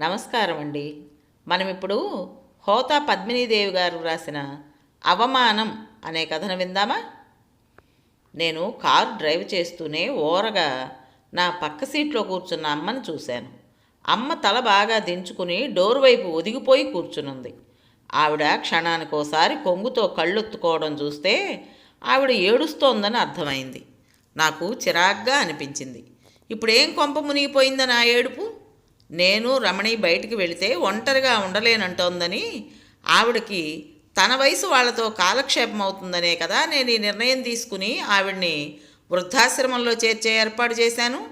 నమస్కారం అండి మనం ఇప్పుడు హోతా పద్మినీదేవి గారు రాసిన అవమానం అనే కథను విందామా? నేను కారు డ్రైవ్ చేస్తూనే ఓరగా నా పక్క సీట్లో కూర్చున్న అమ్మని చూశాను. అమ్మ తల బాగా దించుకుని డోర్ వైపు ఒదిగిపోయి కూర్చునుంది. ఆవిడ క్షణానికోసారి కొంగుతో కళ్ళొత్తుకోవడం చూస్తే ఆవిడ ఏడుస్తోందని అర్థమైంది. నాకు చిరాగ్గా అనిపించింది. ఇప్పుడేం కొంప మునిగిపోయిందని ఆ ఏడుపు? నేను రమణి బయటికి వెళితే ఒంటరిగా ఉండలేనంటోందని ఆవిడకి తన వయసు వాళ్ళతో కాలక్షేపం అవుతుందనే కదా నేను ఈ నిర్ణయం తీసుకుని ఆవిడ్ని వృద్ధాశ్రమంలో చేర్చే ఏర్పాటు చేశాను.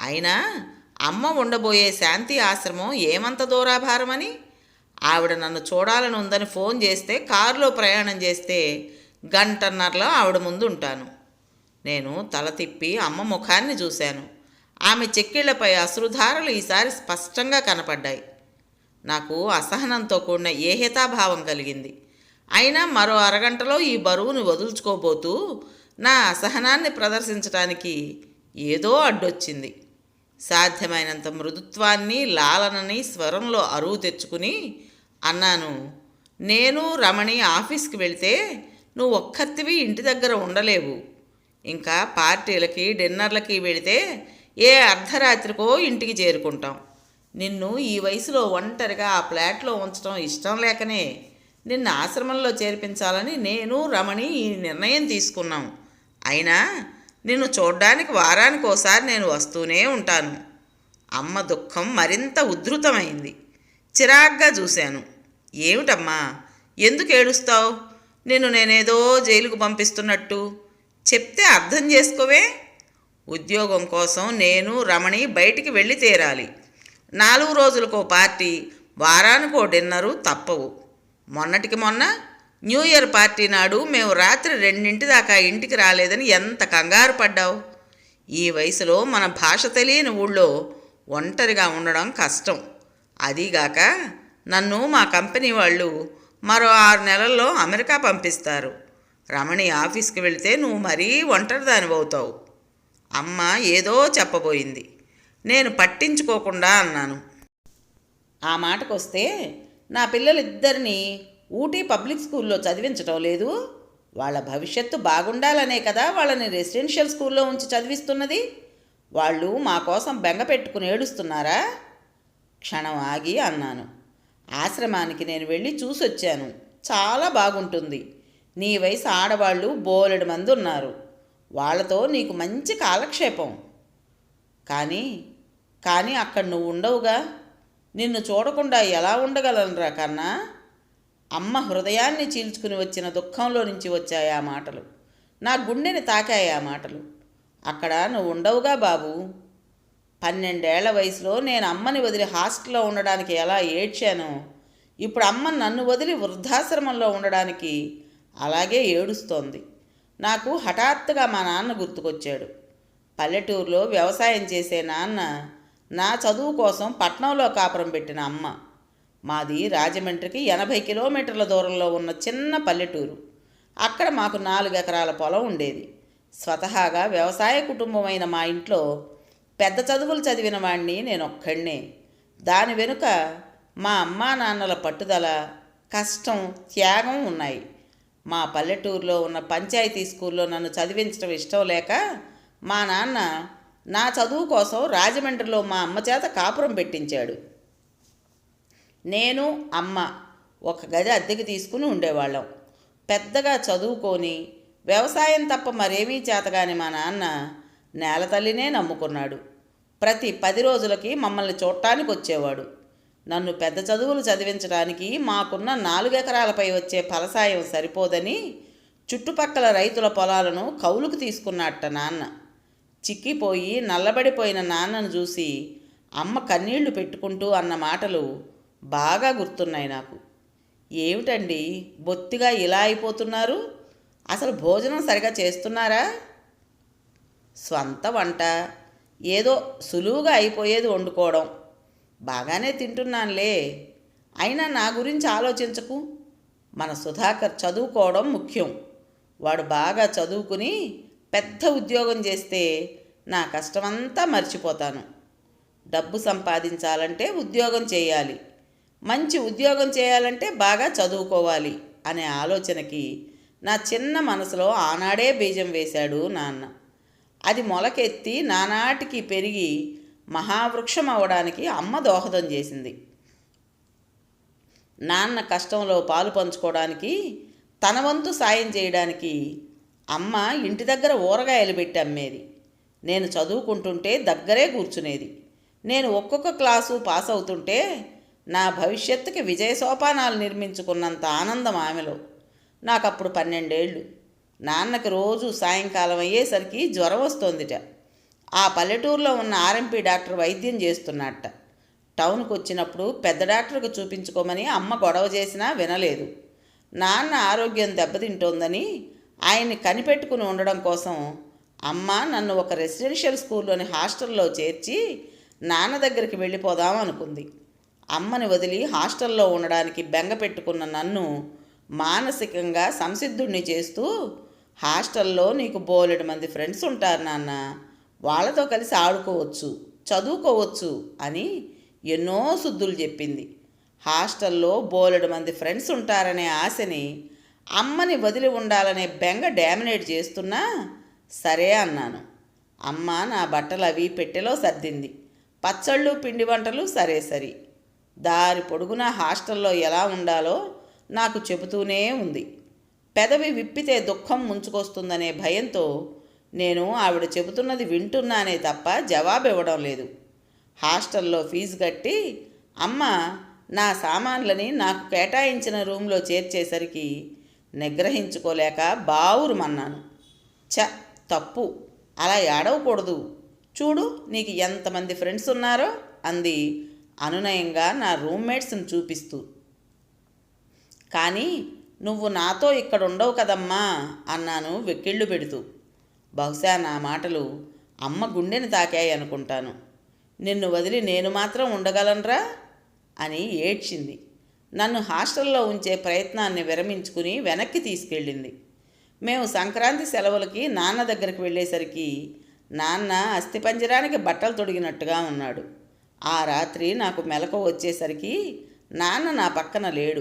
అయినా అమ్మ ఉండబోయే శాంతి ఆశ్రమం ఏమంత దూరాభారమని? ఆవిడ నన్ను చూడాలని ఉందని ఫోన్ చేస్తే కారులో ప్రయాణం చేస్తే గంటన్నరలో ఆవిడ ముందు ఉంటాను నేను తల తిప్పి అమ్మ ముఖాన్ని చూశాను. ఆమె చెక్కిళ్ళపై అశ్రుధారలు ఈసారి స్పష్టంగా కనపడ్డాయి. నాకు అసహనంతో కూడిన ఏహితాభావం కలిగింది? అయినా మరో అరగంటలో ఈ బరువును వదులుచుకోబోతూ నా అసహనాన్ని ప్రదర్శించడానికి ఏదో అడ్డొచ్చింది. సాధ్యమైనంత మృదుత్వాన్ని లాలనని స్వరంలో అరువు తెచ్చుకుని అన్నాను నేను రమణి ఆఫీస్కి వెళితే నువ్వు ఒక్కత్తివి ఇంటి దగ్గర ఉండలేవు. ఇంకా పార్టీలకి డిన్నర్లకి వెళితే ఏ అర్ధరాత్రికో ఇంటికి చేరుకుంటాం. నిన్ను ఈ వయసులో ఒంటరిగా ఆ ఫ్లాట్లో ఉంచడం ఇష్టం లేకనే నిన్ను ఆశ్రమంలో చేర్పించాలని నేను రమణి ఈ నిర్ణయం తీసుకున్నాం. అయినా నిన్ను చూడ్డానికి వారానికి ఓసారి నేను వస్తూనే ఉంటాను. అమ్మ దుఃఖం మరింత ఉద్ధృతమైంది చిరాగ్గా చూశాను. ఏమిటమ్మా? ఎందుకు ఏడుస్తావు? నిన్ను నేనేదో జైలుకు పంపిస్తున్నట్టు. చెప్తే అర్థం చేసుకోవే? ఉద్యోగం కోసం నేను రమణి బయటికి వెళ్ళి తీరాలి నాలుగు రోజులకో పార్టీ వారానికో డిన్నరు తప్పవు. మొన్నటికి మొన్న న్యూ ఇయర్ పార్టీ నాడు మేము రాత్రి రెండింటి దాకా ఇంటికి రాలేదని ఎంత కంగారు పడ్డావు? ఈ వయసులో మన భాష తెలియని ఊళ్ళో ఒంటరిగా ఉండడం కష్టం. అదీగాక నన్ను మా కంపెనీ వాళ్ళు మరో ఆరు నెలల్లో అమెరికా పంపిస్తారు. రమణి ఆఫీస్కి వెళితే నువ్వు మరీ ఒంటరిదానివవుతావు. అమ్మ ఏదో చెప్పబోయింది. నేను పట్టించుకోకుండా అన్నాను. ఆ మాటకొస్తే నా పిల్లలిద్దరినీ ఊటీ పబ్లిక్ స్కూల్లో చదివించటం లేదు? వాళ్ళ భవిష్యత్తు బాగుండాలనే కదా వాళ్ళని రెసిడెన్షియల్ స్కూల్లో ఉంచి చదివిస్తున్నది? వాళ్ళు మా కోసం బెంగ పెట్టుకుని ఏడుస్తున్నారా? క్షణం ఆగి అన్నాను. ఆశ్రమానికి నేను వెళ్ళి చూసొచ్చాను. చాలా బాగుంటుంది. నీ వయసు ఆడవాళ్ళు బోలెడు మంది ఉన్నారు వాళ్ళతో నీకు మంచి కాలక్షేపం. కానీ కానీ అక్కడ నువ్వు ఉండవుగా. నిన్ను చూడకుండా ఎలా ఉండగలనురా కన్నా అమ్మ హృదయాన్ని చీల్చుకుని వచ్చిన దుఃఖంలో నుంచి వచ్చాయి ఆ మాటలు. నా గుండెని తాకాయి ఆ మాటలు. అక్కడ నువ్వు ఉండవుగా బాబు. పన్నెండేళ్ళ వయసులో నేను అమ్మని వదిలి హాస్టల్లో ఉండడానికి ఎలా ఏడ్చానో? ఇప్పుడు అమ్మ నన్ను వదిలి వృద్ధాశ్రమంలో ఉండడానికి అలాగే ఏడుస్తోంది. నాకు హఠాత్తుగా మా నాన్న గుర్తుకొచ్చాడు. పల్లెటూరులో వ్యవసాయం చేసే నాన్న నా చదువు కోసం పట్నంలో కాపురం పెట్టిన అమ్మ. మాది రాజమండ్రికి ఎనభై కిలోమీటర్ల దూరంలో ఉన్న చిన్న పల్లెటూరు. అక్కడ మాకు నాలుగు ఎకరాల పొలం ఉండేది. స్వతహాగా వ్యవసాయ కుటుంబమైన మా ఇంట్లో పెద్ద చదువులు చదివిన వాణ్ణి నేను ఒక్కడినే దాని వెనుక మా అమ్మా నాన్నల పట్టుదల కష్టం త్యాగం ఉన్నాయి. మా పల్లెటూరులో ఉన్న పంచాయతీ స్కూల్లో నన్ను చదివించడం ఇష్టం లేక మా నాన్న నా చదువు కోసం రాజమండ్రిలో మా అమ్మ చేత కాపురం పెట్టించాడు. నేను అమ్మ ఒక గది అద్దెకి తీసుకుని ఉండేవాళ్ళం. పెద్దగా చదువుకొని వ్యవసాయం తప్ప మరేమీ చేతగాని మా నాన్న నేల తల్లినే నమ్ముకున్నాడు. ప్రతి పది రోజులకి మమ్మల్ని చూడటానికి వచ్చేవాడు. నన్ను పెద్ద చదువులు చదివించడానికి మాకున్న నాలుగెకరాలపై వచ్చే ఫలసాయం సరిపోదని చుట్టుపక్కల రైతుల పొలాలను కౌలుకు తీసుకున్నట్ట నాన్న. చిక్కిపోయి నల్లబడిపోయిన నాన్నను చూసి అమ్మ కన్నీళ్ళు పెట్టుకుంటూ అన్న మాటలు బాగా గుర్తున్నాయి నాకు. ఏమిటండి? బొత్తిగా ఇలా అయిపోతున్నారు? అసలు భోజనం సరిగా చేస్తున్నారా? స్వంత వంట. ఏదో సులువుగా అయిపోయేది వండుకోవడం. బాగానే తింటున్నానులే. అయినా నా గురించి ఆలోచించకు. మన సుధాకర్ చదువుకోవడం ముఖ్యం. వాడు బాగా చదువుకుని పెద్ద ఉద్యోగం చేస్తే నా కష్టమంతా మర్చిపోతాను. డబ్బు సంపాదించాలంటే ఉద్యోగం చేయాలి. మంచి ఉద్యోగం చేయాలంటే బాగా చదువుకోవాలి అనే ఆలోచనకి నా చిన్న మనసులో ఆనాడే బీజం వేశాడు నాన్న. అది మొలకెత్తి నానాటికి పెరిగి మహావృక్షం అవడానికి అమ్మ దోహదం చేసింది. నాన్న కష్టంలో పాలు పంచుకోవడానికి తన వంతు సాయం చేయడానికి అమ్మ ఇంటి దగ్గర ఊరగాయలు పెట్టి అమ్మేది. నేను చదువుకుంటుంటే దగ్గరే కూర్చునేది. నేను ఒక్కొక్క క్లాసు పాస్ అవుతుంటే నా భవిష్యత్తుకి విజయ సోపానాలు నిర్మించుకున్నంత ఆనందం ఆమెలో. నాకు అప్పుడు పన్నెండేళ్ళు నాన్నకి రోజు సాయంకాలం అయ్యేసరికి జ్వరం వస్తోందిట. ఆ పల్లెటూరులో ఉన్న ఆర్ఎంపీ డాక్టర్ వైద్యం చేస్తున్నట్ట. టౌన్కి వచ్చినప్పుడు పెద్ద డాక్టర్కి చూపించుకోమని అమ్మ గొడవ చేసినా వినలేదు. నాన్న ఆరోగ్యం దెబ్బతింటోందని ఆయన్ని కనిపెట్టుకుని ఉండడం కోసం అమ్మ నన్ను ఒక రెసిడెన్షియల్ స్కూల్లోని హాస్టల్లో చేర్చి నాన్న దగ్గరికి వెళ్ళిపోదాం అనుకుంది. అమ్మని వదిలి హాస్టల్లో ఉండడానికి బెంగ పెట్టుకున్న నన్ను మానసికంగా సంసిద్ధుణ్ణి చేస్తూ హాస్టల్లో నీకు బోలెడు మంది ఫ్రెండ్స్ ఉంటారు నాన్న. వాళ్ళతో కలిసి ఆడుకోవచ్చు చదువుకోవచ్చు అని ఎన్నో శుద్ధులు చెప్పింది. హాస్టల్లో బోలెడు మంది ఫ్రెండ్స్ ఉంటారనే ఆశని అమ్మని వదిలి ఉండాలనే బెంగ డామినేట్ చేస్తున్నా సరే అన్నాను. అమ్మ నా బట్టలు అవి పెట్టెలో సర్దింది. పచ్చళ్ళు పిండి వంటలు సరే సరి. దారి పొడుగున హాస్టల్లో ఎలా ఉండాలో నాకు చెబుతూనే ఉంది. పెదవి విప్పితే దుఃఖం ముంచుకొస్తుందనే భయంతో నేను ఆవిడ చెబుతున్నది వింటున్నానే తప్ప జవాబు ఇవ్వడం లేదు. హాస్టల్లో ఫీజు కట్టి అమ్మ నా సామాన్లని నాకు కేటాయించిన రూమ్లో చేర్చేసరికి నిగ్రహించుకోలేక బావురుమన్నాను. చ తప్పు. అలా ఏడవకూడదు. చూడు నీకు ఎంతమంది ఫ్రెండ్స్ ఉన్నారో అంది అనునయంగా నా రూమ్మేట్స్ని చూపిస్తూ. కానీ నువ్వు నాతో ఇక్కడ ఉండవు కదమ్మా అన్నాను వెక్కిళ్ళు పెడుతూ. బహుశా నా మాటలు అమ్మ గుండెని తాకాయి అనుకుంటాను. నిన్ను వదిలి నేను మాత్రం ఉండగలనరా? అని ఏడ్చింది. నన్ను హాస్టల్లో ఉంచే ప్రయత్నాన్ని విరమించుకుని వెనక్కి తీసుకెళ్ళింది. మేము సంక్రాంతి సెలవులకి నాన్న దగ్గరికి వెళ్ళేసరికి నాన్న అస్థిపంజరానికి బట్టలు తొడిగినట్టుగా ఉన్నాడు. ఆ రాత్రి నాకు మెలకు వచ్చేసరికి నాన్న నా పక్కన లేడు.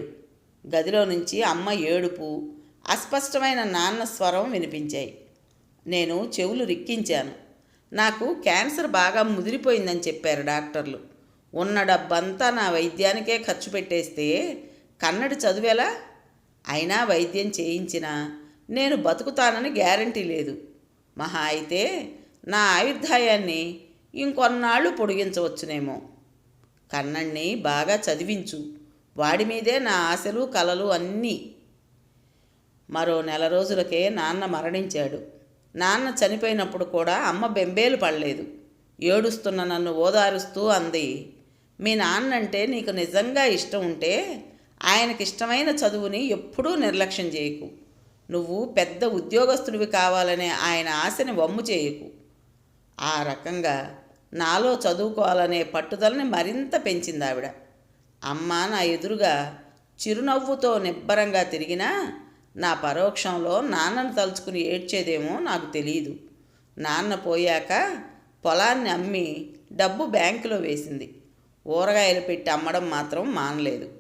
గదిలో నుంచి అమ్మ ఏడుపు అస్పష్టమైన నాన్న స్వరం వినిపించాయి. నేను చెవులు రిక్కించాను. నాకు క్యాన్సర్ బాగా ముదిరిపోయిందని చెప్పారు డాక్టర్లు. ఉన్న డబ్బంతా నా వైద్యానికే ఖర్చు పెట్టేస్తే కన్నడి చదువేలా? అయినా వైద్యం చేయించినా నేను బతుకుతానని గ్యారంటీ లేదు. మహా అయితే నా ఆయుర్దాయాన్ని ఇంకొన్నాళ్ళు పొడిగించవచ్చునేమో. కన్నణ్ణి బాగా చదివించు. వాడి మీదే నా ఆశలు కలలు అన్నీ. మరో నెల రోజులకే నాన్న మరణించాడు. నాన్న చనిపోయినప్పుడు కూడా అమ్మ బెంబేలు పడలేదు. ఏడుస్తున్న నన్ను ఓదారుస్తూ అంది. మీ నాన్నంటే నీకు నిజంగా ఇష్టం ఉంటే ఆయనకి ఇష్టమైన చదువుని ఎప్పుడూ నిర్లక్ష్యం చేయకు. నువ్వు పెద్ద ఉద్యోగస్తుడివి కావాలనే ఆయన ఆశని వమ్ము చేయకు. ఆ రకంగా నాలో చదువుకోవాలనే పట్టుదలని మరింత పెంచింది ఆవిడ అమ్మ నా ఎదురుగా చిరునవ్వుతో నిబ్బరంగా తిరిగినా నా పరోక్షంలో నాన్నను తలుచుకుని ఏడ్చేదేమో నాకు తెలియదు నాన్న పోయాక పొలాన్ని అమ్మి డబ్బు బ్యాంకులో వేసింది. ఊరగాయలు పెట్టి అమ్మడం మాత్రం మానలేదు.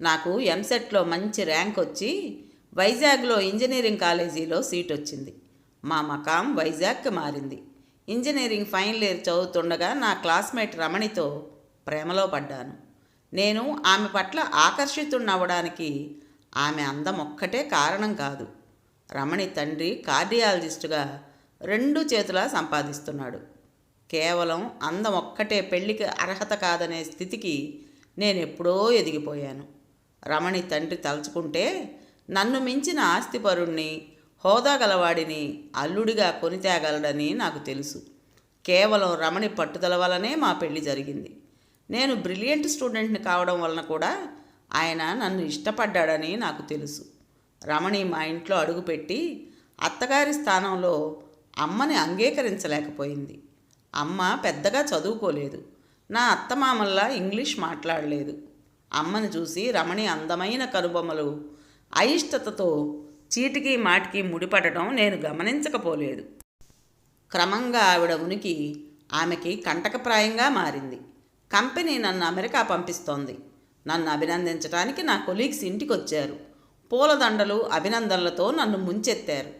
నాకు ఎంసెట్లో మంచి ర్యాంక్ వచ్చి వైజాగ్లో ఇంజనీరింగ్ కాలేజీలో సీట్ వచ్చింది. మా మకాం వైజాగ్కి మారింది. ఇంజనీరింగ్ ఫైనల్ ఇయర్ చదువుతుండగా నా క్లాస్మేట్ రమణితో ప్రేమలో పడ్డాను. నేను ఆమె పట్ల ఆకర్షితున్నవ్వడానికి ఆమె అందం ఒక్కటే కారణం కాదు. రమణి తండ్రి కార్డియాలజిస్టుగా రెండు చేతులా సంపాదిస్తున్నాడు. కేవలం అందం ఒక్కటే పెళ్ళికి అర్హత కాదనే స్థితికి నేను ఎప్పుడో ఎదిగిపోయాను. రమణి తండ్రి తలుచుకుంటే నన్ను మించిన ఆస్తిపరుణ్ణి హోదా గలవాడిని అల్లుడిగా కొనితేగలడని నాకు తెలుసు. కేవలం రమణి పట్టుదల వలనే మా పెళ్ళి జరిగింది. నేను బ్రిలియంట్ స్టూడెంట్ని కావడం వలన కూడా ఆయన నన్ను ఇష్టపడ్డాడని నాకు తెలుసు. రమణి మా ఇంట్లో అడుగుపెట్టి అత్తగారి స్థానంలో అమ్మని అంగీకరించలేకపోయింది. అమ్మ పెద్దగా చదువుకోలేదు. నా అత్తమామల్లా ఇంగ్లీష్ మాట్లాడలేదు. అమ్మని చూసి రమణి అందమైన కనుబొమ్మలు అయిష్టతతో చీటికి మాటికి ముడిపడటం నేను గమనించకపోలేదు. క్రమంగా ఆవిడ ఉనికి ఆమెకి కంటకప్రాయంగా మారింది. కంపెనీ నన్ను అమెరికా పంపిస్తోంది. నన్ను అభినందించడానికి నా కొలీగ్స్ ఇంటికి వచ్చారు పూలదండలు అభినందనలతో నన్ను ముంచెత్తారు.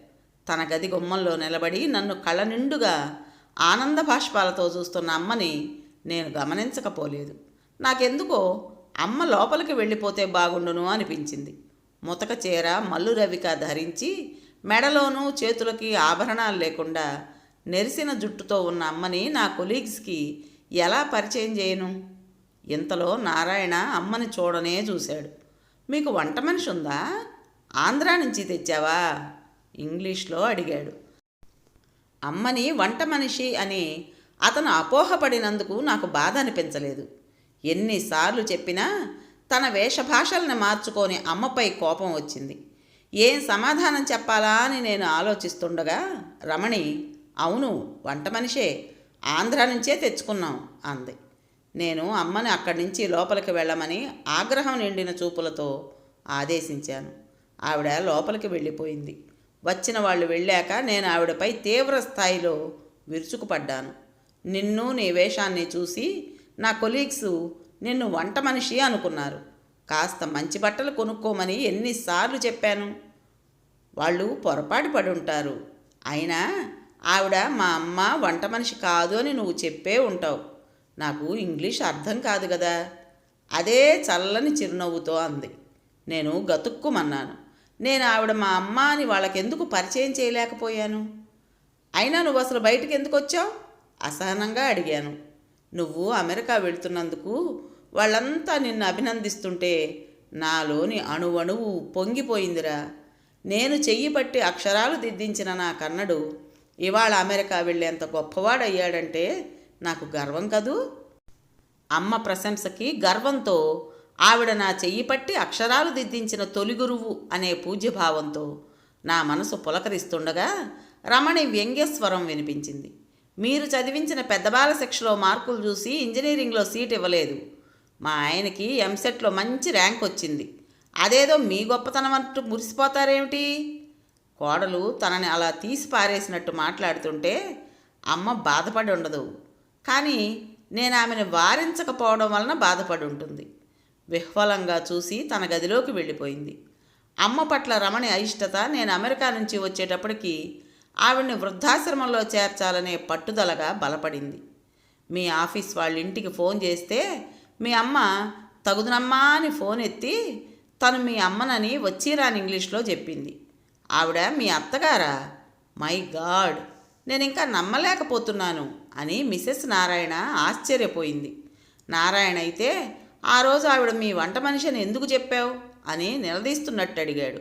తన గది గుమ్మంలో నిలబడి నన్ను కళ్ళ నిండుగా ఆనంద భాష్పాలతో చూస్తున్న అమ్మని నేను గమనించకపోలేదు. నాకెందుకో అమ్మ లోపలికి వెళ్ళిపోతే బాగుండును అనిపించింది. ముతక చీర మల్లు రవిక ధరించి మెడలోనూ చేతులకి ఆభరణాలు లేకుండా నెరిసిన జుట్టుతో ఉన్న అమ్మని నా కొలీగ్స్కి ఎలా పరిచయం చేయను? ఇంతలో నారాయణ అమ్మని చూడనే చూశాడు. మీకు వంట మనిషి ఉందా? ఆంధ్రా నుంచి తెచ్చావా? ఇంగ్లీష్లో అడిగాడు. అమ్మని వంట మనిషి అని అతను అపోహపడినందుకు నాకు బాధ అనిపించలేదు. ఎన్నిసార్లు చెప్పినా తన వేషభాషల్ని మార్చుకొని అమ్మపై కోపం వచ్చింది. ఏం సమాధానం చెప్పాలా అని నేను ఆలోచిస్తుండగా రమణి అవును వంట మనిషే ఆంధ్ర నుంచే తెచ్చుకున్నాం అంది. నేను అమ్మని అక్కడి నుంచి లోపలికి వెళ్ళమని ఆగ్రహం నిండిన చూపులతో ఆదేశించాను. ఆవిడ లోపలికి వెళ్ళిపోయింది. వచ్చిన వాళ్ళు వెళ్ళాక నేను ఆవిడపై తీవ్ర స్థాయిలో విరుచుకుపడ్డాను. నిన్ను నీ వేషాన్ని చూసి నా కొలీగ్స్ నిన్ను వంట మనిషి అనుకున్నారు. కాస్త మంచి బట్టలు కొనుక్కోమని ఎన్నిసార్లు చెప్పాను. వాళ్ళు పొరపాటు పడి ఉంటారు. అయినా ఆవిడ మా అమ్మ వంట మనిషి కాదు అని నువ్వు చెప్పే ఉంటావు. నాకు ఇంగ్లీష్ అర్థం కాదు కదా. అదే చల్లని చిరునవ్వుతో అంది. నేను గతుక్కుమన్నాను. నేను ఆవిడ మా అమ్మ అని వాళ్ళకెందుకు పరిచయం చేయలేకపోయాను? అయినా నువ్వు అసలు బయటికి ఎందుకు వచ్చావు అసహనంగా అడిగాను. నువ్వు అమెరికా వెళ్తున్నందుకు వాళ్ళంతా నిన్ను అభినందిస్తుంటే నాలోని అణువణువు పొంగిపోయిందిరా. నేను చెయ్యి పట్టి అక్షరాలు దిద్దించిన నా కన్నడు ఇవాళ అమెరికా వెళ్ళేంత గొప్పవాడయ్యాడంటే నాకు గర్వం కదూ? అమ్మ ప్రశంసకి గర్వంతో ఆవిడ నా చెయ్యి పట్టి అక్షరాలు దిద్దించిన తొలి గురువు అనే పూజ్యభావంతో నా మనసు పులకరిస్తుండగా రమణి వ్యంగ్యస్వరం వినిపించింది. మీరు చదివించిన పెద్దబాల శిక్షలో మార్కులు చూసి ఇంజనీరింగ్లో సీట్ ఇవ్వలేదు. మా ఆయనకి ఎంసెట్లో మంచి ర్యాంక్ వచ్చింది. అదేదో మీ గొప్పతనం అంటూ మురిసిపోతారేమిటి? కోడలు తనని అలా తీసి పారేసినట్టు మాట్లాడుతుంటే అమ్మ బాధపడి ఉండదు. కానీ నేను ఆమెను వారించకపోవడం వలన బాధపడి ఉంటుంది. విహ్వలంగా చూసి తన గదిలోకి వెళ్ళిపోయింది. అమ్మ పట్ల రమణి అయిష్టత నేను అమెరికా నుంచి వచ్చేటప్పటికి ఆవిడ్ని వృద్ధాశ్రమంలో చేర్చాలనే పట్టుదలగా బలపడింది. మీ ఆఫీస్ వాళ్ళ ఇంటికి ఫోన్ చేస్తే మీ అమ్మ తగుదునమ్మా అని ఫోన్ ఎత్తి తను మీ అమ్మనని వచ్చిరాని ఇంగ్లీష్లో చెప్పింది. ఆవిడ మీ అత్తగారా? My God! నేను ఇంకా నమ్మలేకపోతున్నాను. అని మిసెస్ నారాయణ ఆశ్చర్యపోయింది. నారాయణ అయితే ఆ రోజు ఆవిడ మీ వంట మనిషిని ఎందుకు చెప్పావు? అని నిలదీస్తున్నట్టు అడిగాడు.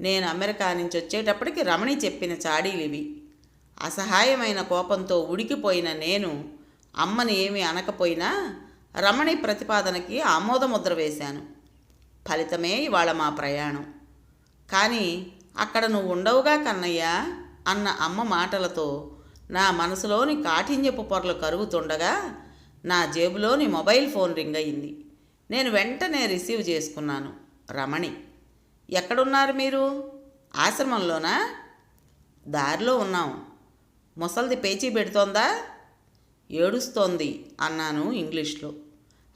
నేను అమెరికా నుంచి వచ్చేటప్పటికి రమణి చెప్పిన చాడీలివి అసహాయమైన కోపంతో ఉడికిపోయిన నేను అమ్మని ఏమీ అనకపోయినా రమణి ప్రతిపాదనకి ఆమోదముద్ర వేశాను. ఫలితమే ఇవాళ మా ప్రయాణం. కానీ అక్కడ నువ్వు ఉండవుగా కన్నయ్యా అన్న అమ్మ మాటలతో నా మనసులోని కాఠిన్యపు పొరలు కరుగుతుండగా నా జేబులోని మొబైల్ ఫోన్ రింగ్ అయింది. నేను వెంటనే రిసీవ్ చేసుకున్నాను. రమణి ఎక్కడున్నారు మీరు? ఆశ్రమంలోనా? దారిలో ఉన్నాం. ముసల్ది పేచీ పెడుతోందా? ఏడుస్తోంది అన్నాను ఇంగ్లీష్లో.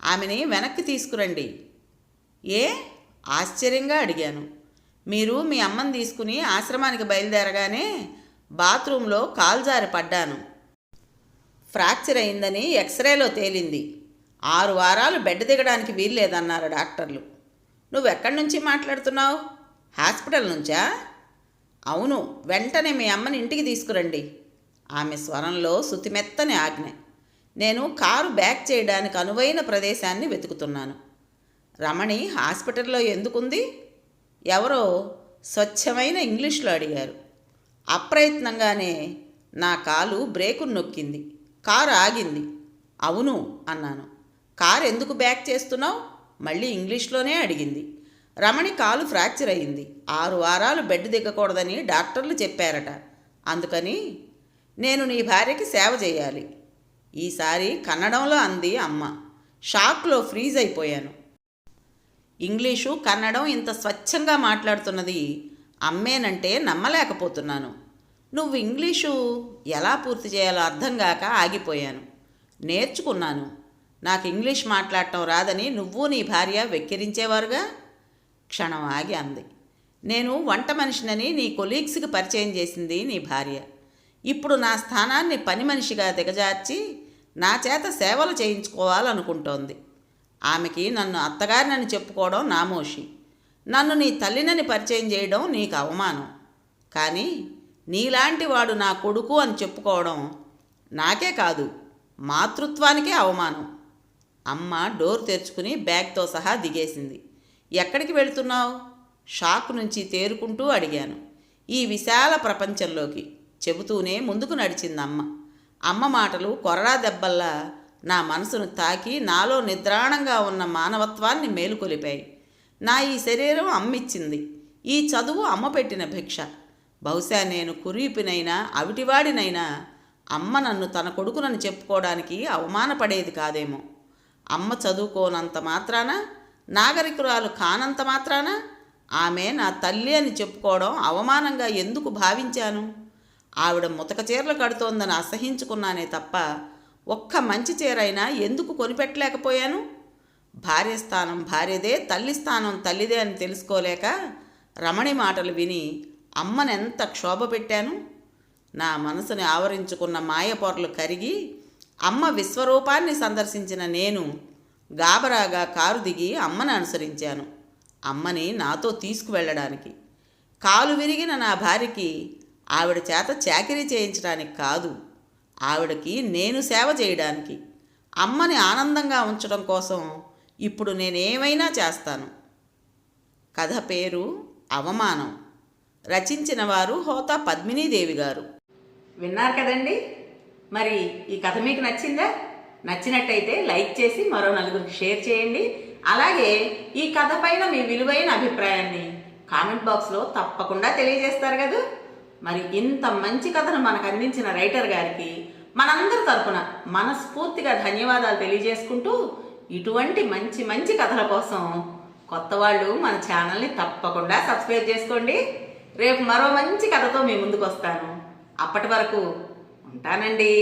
ఆమెని వెనక్కి తీసుకురండి. ఏ? ఆశ్చర్యంగా అడిగాను. మీరు మీ అమ్మని తీసుకుని ఆశ్రమానికి బయలుదేరగానే బాత్రూంలో కాల్జారి పడ్డాను. ఫ్రాక్చర్ అయిందని ఎక్స్రేలో తేలింది. ఆరు వారాలు బెడ్ దిగడానికి వీల్లేదన్నారు డాక్టర్లు. నువ్వెక్కడి నుంచి మాట్లాడుతున్నావు? హాస్పిటల్ నుంచా? అవును వెంటనే మీ అమ్మని ఇంటికి తీసుకురండి. ఆమె స్వరంలో శుతిమెత్తని ఆజ్ఞ. నేను కారు బ్యాక్ చేయడానికి అనువైన ప్రదేశాన్ని వెతుకుతున్నాను. రమణి హాస్పిటల్లో ఎందుకుంది? ఎవరో స్వచ్ఛమైన ఇంగ్లీష్లో అడిగారు. అప్రయత్నంగానే నా కాలు బ్రేకును నొక్కింది. కారు ఆగింది. అవును అన్నాను. కారు ఎందుకు బ్యాక్ చేస్తున్నావు? మళ్ళీ ఇంగ్లీష్లోనే అడిగింది. రమణి కాలు ఫ్రాక్చర్ అయింది. ఆరు వారాలు బెడ్ దిగకూడదని డాక్టర్లు చెప్పారట. అందుకని నేను నీ భార్యకి సేవ చేయాలి. ఈసారి కన్నడంలో అంది అమ్మ. షాక్లో ఫ్రీజ్ అయిపోయాను. ఇంగ్లీషు కన్నడం ఇంత స్వచ్ఛంగా మాట్లాడుతున్నది అమ్మేనంటే నమ్మలేకపోతున్నాను. నువ్వు ఇంగ్లీషు ఎలా పూర్తి చేయాలో అర్థం కాక ఆగిపోయాను. నేర్చుకున్నాను. నాకు ఇంగ్లీష్ మాట్లాడటం రాదని నువ్వు నీ భార్య వెక్కిరించేవారుగా? క్షణం ఆగి అంది. నేను వంట మనిషినని నీ కొలీగ్స్కి పరిచయం చేసింది నీ భార్య. ఇప్పుడు నా స్థానాన్ని పని మనిషిగా దిగజార్చి నా చేత సేవలు చేయించుకోవాలనుకుంటోంది. ఆమెకి నన్ను అత్తగారినని చెప్పుకోవడం నామోషి. నన్ను నీ తల్లినని పరిచయం చేయడం నీకు అవమానం. కానీ నీలాంటి వాడు నా కొడుకు అని చెప్పుకోవడం నాకే కాదు మాతృత్వానికే అవమానం. అమ్మ డోర్ తెరుచుకుని బ్యాగ్తో సహా దిగేసింది. ఎక్కడికి వెళుతున్నావు? షాక్ నుంచి తేరుకుంటూ అడిగాను. ఈ విశాల ప్రపంచంలోకి చెబుతూనే ముందుకు నడిచింది అమ్మ. అమ్మ మాటలు కొరడా దెబ్బల్లా నా మనసును తాకి నాలో నిద్రాణంగా ఉన్న మానవత్వాన్ని మేలుకొలిపాయి. నా ఈ శరీరం అమ్మిచ్చింది. ఈ చదువు అమ్మ పెట్టిన భిక్ష. బహుశా నేను కురీపినైనా అవిటివాడినైనా అమ్మ నన్ను తన కొడుకునని చెప్పుకోవడానికి అవమానపడేది కాదేమో. అమ్మ చదువుకోనంత మాత్రాన? నాగరికురాలు కానంత మాత్రాన? ఆమె నా తల్లి అని చెప్పుకోవడం అవమానంగా ఎందుకు భావించాను? ఆవిడ ముతక చీరలు కడుతోందని అసహించుకున్నానే తప్ప ఒక్క మంచి చీరైనా ఎందుకు కొనిపెట్టలేకపోయాను? భార్య స్థానం భార్యదే తల్లి స్థానం తల్లిదే అని తెలుసుకోలేక రమణి మాటలు విని అమ్మనెంత క్షోభ పెట్టాను? నా మనసుని ఆవరించుకున్న మాయ పొరలు కరిగి అమ్మ విశ్వరూపాన్ని సందర్శించిన నేను గాబరాగా కారు దిగి అమ్మని అనుసరించాను. అమ్మని నాతో తీసుకువెళ్ళడానికి. కాలు విరిగిన నా భార్యకి ఆవిడ చేత చాకరీ చేయించడానికి కాదు ఆవిడకి నేను సేవ చేయడానికి. అమ్మని ఆనందంగా ఉంచడం కోసం ఇప్పుడు నేనేమైనా చేస్తాను. కథ పేరు అవమానం. రచించిన వారు హోతా పద్మినీదేవి గారు. విన్నారు కదండి? మరి ఈ కథ మీకు నచ్చిందా? నచ్చినట్టయితే లైక్ చేసి మరో నలుగురికి షేర్ చేయండి. అలాగే ఈ కథ పైన మీ విలువైన అభిప్రాయాన్ని కామెంట్ బాక్స్లో తప్పకుండా తెలియజేస్తారు కదా. మరి ఇంత మంచి కథను మనకు అందించిన రైటర్ గారికి మనందరి తరఫున మనస్ఫూర్తిగా ధన్యవాదాలు తెలియజేసుకుంటూ ఇటువంటి మంచి మంచి కథల కోసం కొత్త వాళ్ళు మన ఛానల్ని తప్పకుండా సబ్స్క్రైబ్ చేసుకోండి. రేపు మరో మంచి కథతో మీ ముందుకు వస్తాను అప్పటి వరకు ఉంటానండి.